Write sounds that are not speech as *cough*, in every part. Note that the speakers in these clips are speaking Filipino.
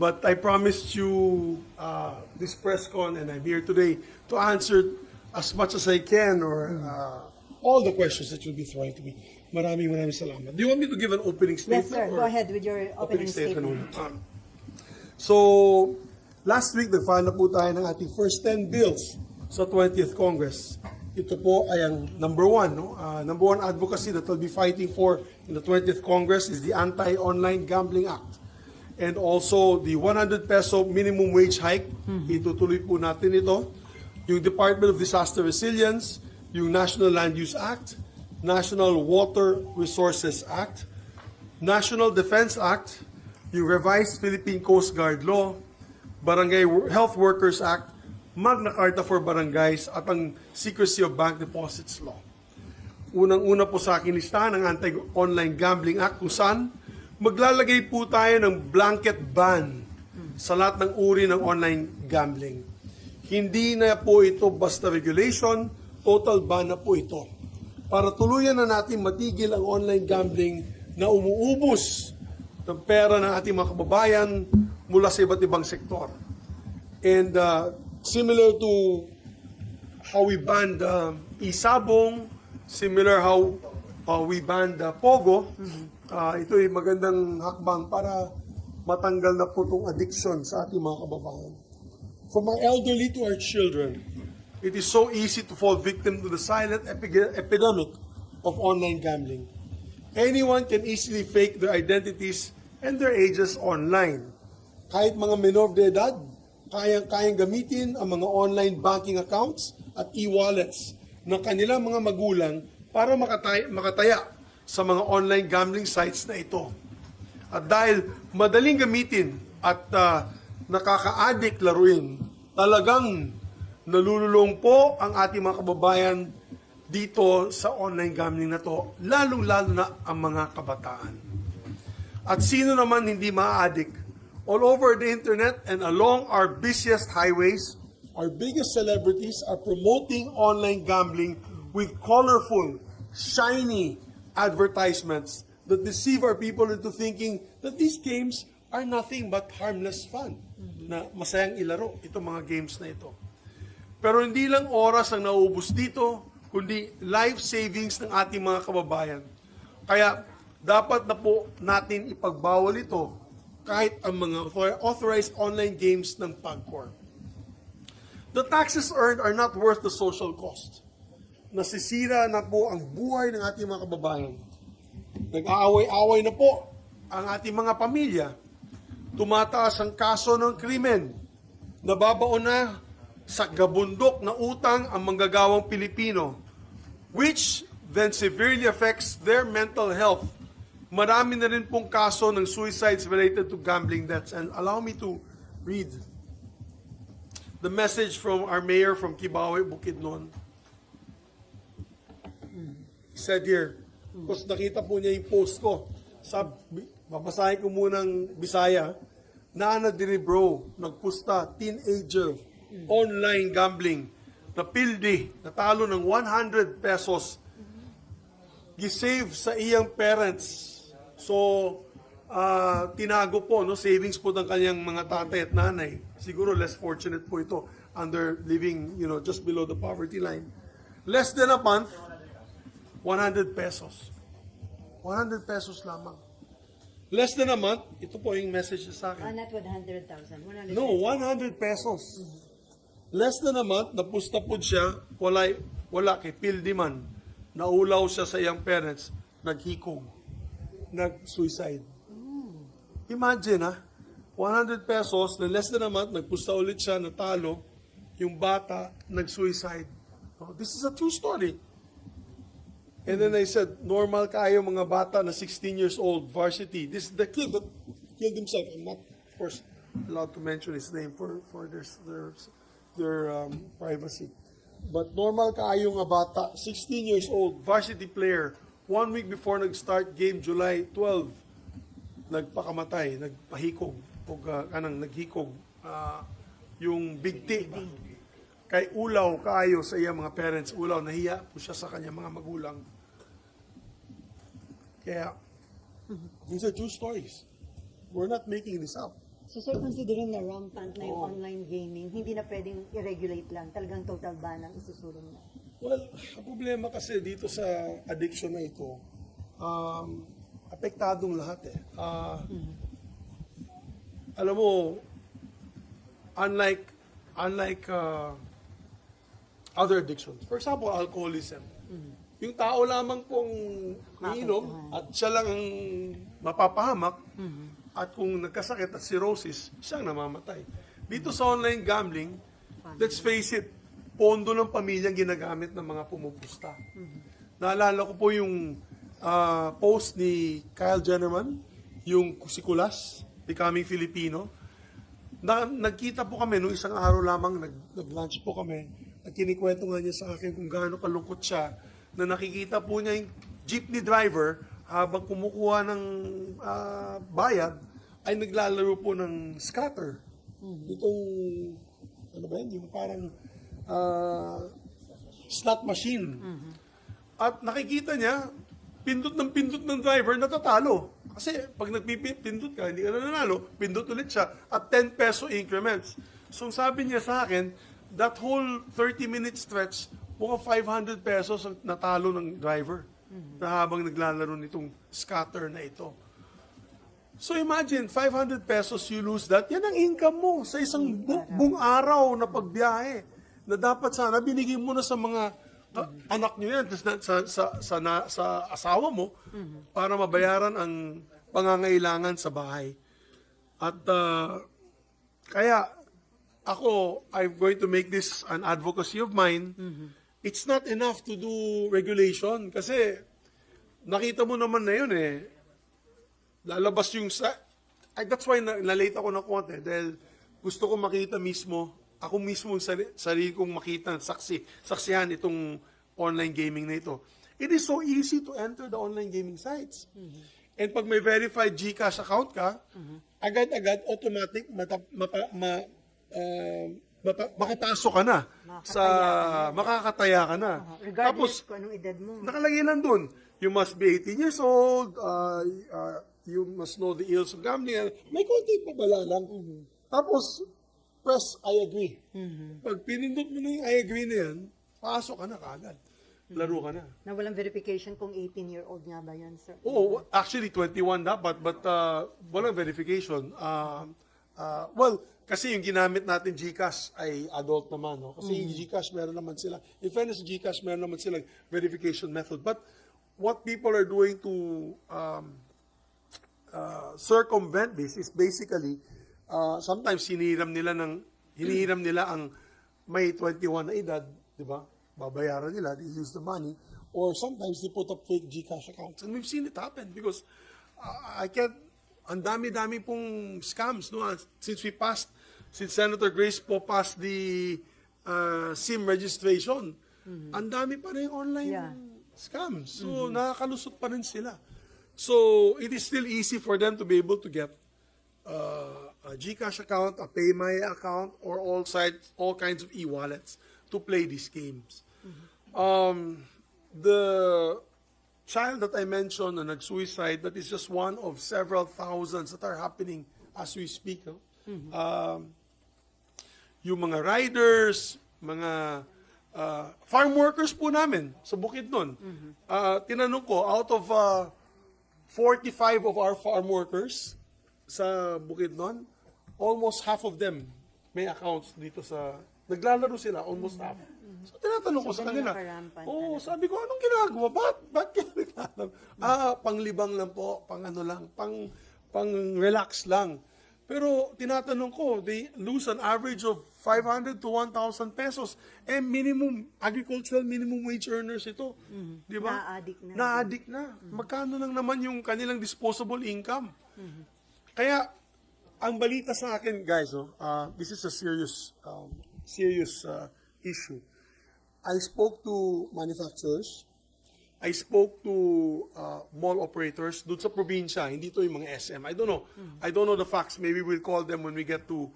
But I promised you uh, this press con, and I'm here today to answer as much as I can or uh, all the questions that you'll be throwing to me. Maraming maraming salamat. Do you want me to give an opening statement? Yes, sir. Go ahead with your opening statement. muna. Um, So, last week, nag-file na po tayo ng ating first 10 bills sa 20th Congress. Ito po ay ang number one. No? Uh, number one advocacy that we'll be fighting for in the 20th Congress is the Anti-Online Gambling Act. And also, the 100 peso minimum wage hike. Itutuloy po natin ito. Yung Department of Disaster Resilience, yung National Land Use Act, National Water Resources Act, National Defense Act, yung Revised Philippine Coast Guard Law, Barangay Health Workers Act, Magna Carta for Barangays, at ang Secrecy of Bank Deposits Law. Unang-una po sa akin listahan ang Anti-Online Gambling Act kung saan maglalagay po tayo ng blanket ban sa lahat ng uri ng online gambling. Hindi na po ito basta regulation, total ban na po ito. Para tuluyan na natin matigil ang online gambling na umuubos ng pera ng ating mga kababayan mula sa iba't ibang sektor. And uh, similar to how we banned uh, isabong, similar how uh, we banned uh, pogo, uh, ito ay magandang hakbang para matanggal na po itong addiction sa ating mga kababayan. From our elderly to our children, it is so easy to fall victim to the silent epi- epidemic of online gambling. Anyone can easily fake their identities and their ages online. Kahit mga minor de edad, kayang-kayang gamitin ang mga online banking accounts at e-wallets ng kanilang mga magulang para makataya, makataya sa mga online gambling sites na ito. At dahil madaling gamitin at uh, nakaka-addict laruin, talagang nalululong po ang ating mga kababayan dito sa online gambling na to, lalong-lalo na ang mga kabataan. At sino naman hindi ma-addict? All over the internet and along our busiest highways, our biggest celebrities are promoting online gambling with colorful, shiny advertisements that deceive our people into thinking that these games are nothing but harmless fun. Na masayang ilaro itong mga games na ito. Pero hindi lang oras ang nauubos dito, kundi life savings ng ating mga kababayan. Kaya dapat na po natin ipagbawal ito kahit ang mga author- authorized online games ng PAGCOR. The taxes earned are not worth the social cost. Nasisira na po ang buhay ng ating mga kababayan. Nag-aaway-away na po ang ating mga pamilya. Tumataas ang kaso ng krimen. Nababaon na sa gabundok na utang ang manggagawang Pilipino, which then severely affects their mental health. Marami na rin pong kaso ng suicides related to gambling debts. And allow me to read the message from our mayor from Kibawe, Bukidnon. Here, because nakita po niya yung post ko. Sab, babasahin ko munang Bisaya. Nana diri bro, nagpusta, teenager, online gambling, napildi, natalo ng 100 pesos, gisave sa iyang parents. So, ah, tinago po, no, savings po ng kanyang mga tatay at nanay. Siguro less fortunate po ito under living, you know, just below the poverty line. Less than a month, 100 pesos. 100 pesos lamang. Less than a month, ito po yung message sa akin. Ah, not 100,000. 100 No, 100 pesos. Less than a month, napusta po siya, wala, wala kay pildi man. Naulaw siya sa iyang parents, naghikog, nag-suicide. Imagine ha, 100 pesos, then less than a month, nagpusta ulit siya, natalo, yung bata, nag-suicide. Oh, this is a true story. And then I said, normal kayo mga bata na 16 years old, varsity. This is the kid that killed himself. I'm not, of course, allowed to mention his name for, for their, their, their um, privacy. But normal kayo nga bata, 16 years old, varsity player, one week before nag-start game, July 12, nagpakamatay, nagpahikog, o uh, kanang naghikog, ah, yung bigti. Kay ulaw kaayo sa iyang mga parents, ulaw nahiya po siya sa kanyang mga magulang. Kaya, these are true stories. We're not making this up. So sir, considering na rampant na yung online gaming, hindi na pwedeng i-regulate lang. Talagang total ban ang isusulong na. Well, ang problema kasi dito sa addiction na ito, um, apektadong lahat eh. Ah, Alam mo, unlike unlike uh, other addictions, for example, alcoholism, yung tao lamang pong iinom at siya lang ang mapapahamak at kung nagkasakit at cirrhosis, siya ang namamatay. Dito sa online gambling, let's face it, pondo ng pamilya ang ginagamit ng mga pumupusta. Naalala ko po yung ah, post ni Kyle Jennerman, yung si Kulas, Becoming Filipino. Na, nagkita po kami nung isang araw lamang, nag, nag-lunch po kami, at kinikwento nga niya sa akin kung gaano kalungkot siya, na nakikita po niya yung jeepney driver habang kumukuha ng ah, bayad, ay naglalaro po ng scatter. Itong, ano ba yun, yung parang ah, slot machine. At nakikita niya, pindot ng pindot ng driver, natatalo. Kasi pag nagpipindot ka, hindi ka na nanalo, pindot ulit siya at 10 peso increments. So sabi niya sa akin, that whole 30-minute stretch, mga 500 pesos ang natalo ng driver na habang naglalaro nitong scatter na ito. So imagine, 500 pesos you lose that, yan ang income mo sa isang bu- buong araw na pagbiyahe. Na dapat sana binigay mo na sa mga ka- anak nyo yan, na, sa, sa, sa, na- sa asawa mo, para mabayaran ang pangangailangan sa bahay. At ah, kaya ako, I'm going to make this an advocacy of mine. It's not enough to do regulation kasi nakita mo naman na yun eh lalabas yung sa... Ay, that's why na, na-late ako ng konti dahil gusto ko makita mismo, ako mismo yung sarili, sarili kong makita, saksi, saksihan itong online gaming na ito. It is so easy to enter the online gaming sites. And pag may verified GCash account ka, agad-agad, automatic, mata, mapa, ma, ah, mapa- makapasok ka na sa makakataya ka na. Regardless kung anong edad mo. Nakalagay lang doon, you must be 18 years old, uh, uh, you must know the ills of gambling. May konti pabala lang. Tapos, press I agree. Pag pinindot mo na yung I agree na yan, pasok ka na kagad. Laro ka na. Na walang verification kung 18-year-old nga ba yan, sir? Oo, actually 21 dapat, but uh, walang verification. Uh, uh, well, kasi yung ginamit natin GCash ay adult naman, no? Kasi yung GCash meron naman sila. In fairness, GCash meron naman silang verification method. But what people are doing to um, uh, circumvent this is basically uh, sometimes hinihiram nila ng hinihiram nila ang may 21 na edad, di ba? Babayaran nila, they use the money. Or sometimes they put up fake GCash accounts. And we've seen it happen because uh, I can't, ang dami-dami pong scams, no? Since we passed, since Senator Grace po passed the uh, SIM registration, ang dami pa rin online Yeah. scams. So, nakakalusot pa rin sila. So, it is still easy for them to be able to get uh, a GCash account, a PayMaya account, or all sites, all kinds of e-wallets to play these games. Um, the child that I mentioned na nag-suicide, that is just one of several thousands that are happening as we speak. no? Um, yung mga riders, mga uh, farm workers po namin sa bukid nun. Uh, tinanong ko, out of uh, 45 of our farm workers sa bukid nun, almost half of them may accounts dito sa... Naglalaro sila, almost half. So, tinatanong ko So, sa ganun kanila, oo, sabi ko, anong ginagawa? Ba't, ba't kayo naglalaro? Ah, panglibang lang po, pang ano lang, pang, pang relax lang. Pero tinatanong ko, they lose an average of 500 to 1,000 pesos. Eh, minimum, agricultural minimum wage earners ito. Di ba? Na-addict na. Na-addict na. Magkano lang naman yung kanilang disposable income? Kaya, ang balita sa akin, guys, oh, uh, this is a serious, um, serious uh, issue. I spoke to manufacturers. I spoke to uh, mall operators doon sa probinsya, hindi to yung mga SM. I don't know. I don't know the facts. Maybe we'll call them when we get to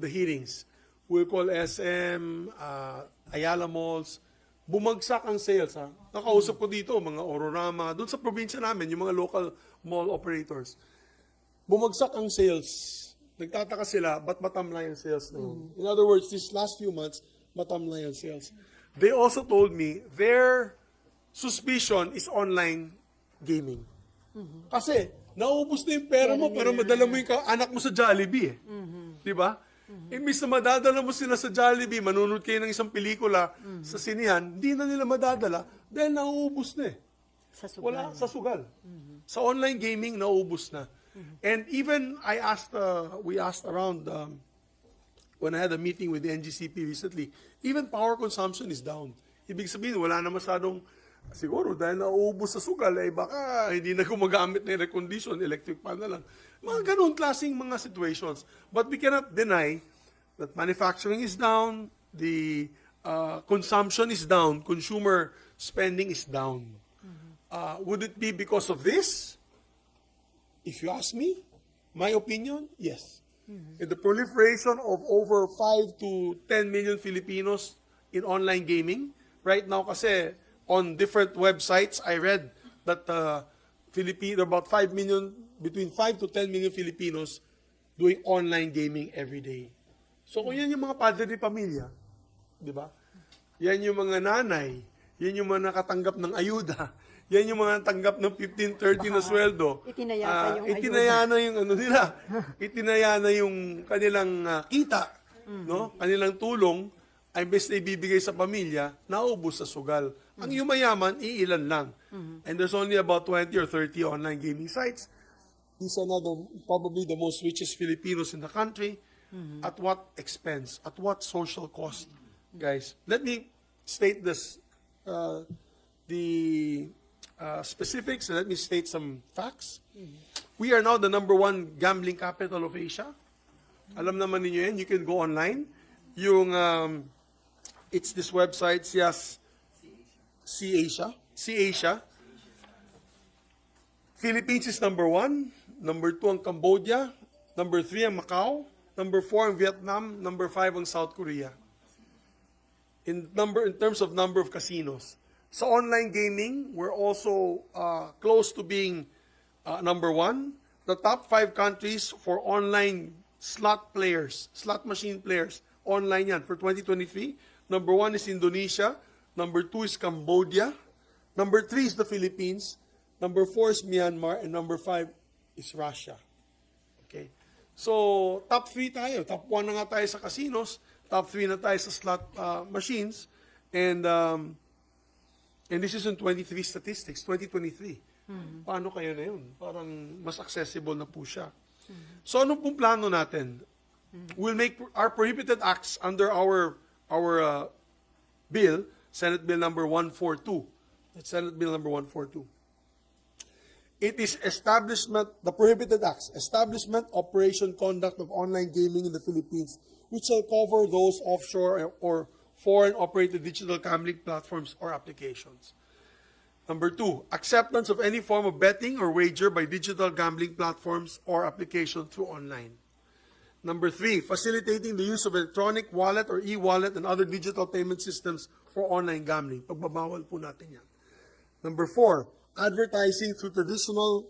the hearings. We'll call SM, uh, Ayala Malls. Bumagsak ang sales. Ha? Nakausap ko dito, mga Ororama, doon sa probinsya namin, yung mga local mall operators. Bumagsak ang sales. nagtataka sila, ba't matamlay ang sales na yun? In other words, these last few months, matamlay ang sales. They also told me their suspicion is online gaming. Kasi, naubos na yung pera mo, pero madala mo yung ka- anak mo sa Jollibee eh. Di ba? Imbis na madadala mo sila sa Jollibee, manunod kayo ng isang pelikula sa sinihan, hindi na nila madadala dahil nauubos na eh. Sa sugal. Wala sa sugal. Sa online gaming, naubos na. And even I asked, uh, we asked around um, when I had a meeting with the NGCP recently, even power consumption is down. Ibig sabihin, wala na masyadong, siguro dahil nauubos sa sugal, eh baka hindi na gumagamit ng air condition, electric fan na lang. Mga ganun klaseng mga situations. But we cannot deny that manufacturing is down, the uh, consumption is down, consumer spending is down. Uh, would it be because of this? If you ask me, my opinion, yes. And the proliferation of over 5 to 10 million Filipinos in online gaming. Right now kasi on different websites, I read that uh, Filipino, about 5 million, between 5 to 10 million Filipinos doing online gaming every day. So kung yan yung mga padre de pamilya, di ba? Yan yung mga nanay, yan yung mga nakatanggap ng ayuda, *laughs* yan yung mga tanggap ng 15, 30 na sweldo. itinaya pa Ah, yung itinaya na yung ano nila. *laughs* itinaya na yung kanilang ah, kita, no? Kanilang tulong ay best na ibibigay sa pamilya, naubos sa sugal. Ang yumayaman, iilan lang. And there's only about 20 or 30 online gaming sites. These are now the, probably the most richest Filipinos in the country. At what expense? At what social cost? Guys, let me state this. Uh, the uh, specifics, let me state some facts. We are now the number one gambling capital of Asia. Alam naman ninyo yan, you can go online. Yung, um, it's this website, yes, C Asia, C Asia. Philippines is number one. Number two ang Cambodia. Number three ang Macau. Number four ang Vietnam. Number five ang South Korea. In number, in terms of number of casinos. Sa online gaming, we're also uh, close to being uh, number one. The top five countries for online slot players, slot machine players, online yan for 2023. Number one is Indonesia. Number two is Cambodia. Number three is the Philippines. Number four is Myanmar. And number five is Russia. Okay. So, top 3 tayo. Top 1 na nga tayo sa casinos. Top 3 na tayo sa slot uh, machines. And um, and this is in 23 statistics, 2023. Paano kayo na yun? Parang mas accessible na po siya. So, anong pong plano natin? We'll make our prohibited acts under our our uh, bill, Senate Bill number 142. That's Senate Bill number 142. It is establishment, the prohibited acts, establishment, operation, conduct of online gaming in the Philippines, which shall cover those offshore or foreign operated digital gambling platforms or applications. Number two, acceptance of any form of betting or wager by digital gambling platforms or application through online. Number three, facilitating the use of electronic wallet or e-wallet and other digital payment systems for online gambling. Pagbabawal po natin yan. Number four, advertising through traditional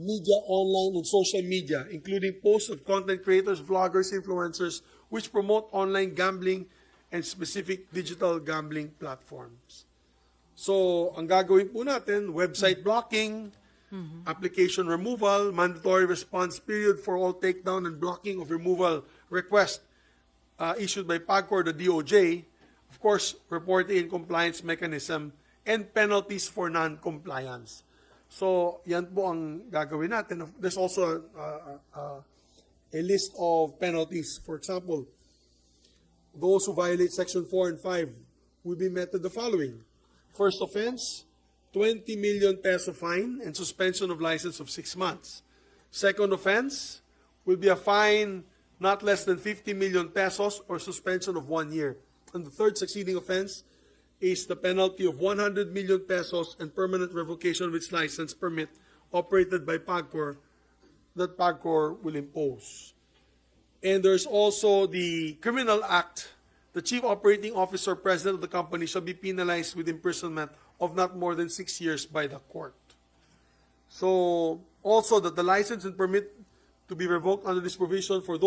media online and social media, including posts of content creators, vloggers, influencers, which promote online gambling and specific digital gambling platforms. So, ang gagawin po natin, website blocking, application removal, mandatory response period for all takedown and blocking of removal request uh, issued by PAGCOR, the DOJ, course, reporting and compliance mechanism, and penalties for non-compliance. So, yan po ang gagawin natin. There's also uh, uh, a list of penalties. For example, those who violate Section 4 and 5 will be met the following. First offense, 20 million peso fine and suspension of license of six months. Second offense will be a fine not less than 50 million pesos or suspension of one year. And the third succeeding offense is the penalty of 100 million pesos and permanent revocation of its license permit operated by PAGCOR that PAGCOR will impose. And there's also the criminal act. The chief operating officer, president of the company shall be penalized with imprisonment of not more than six years by the court. So, also that the license and permit to be revoked under this provision for those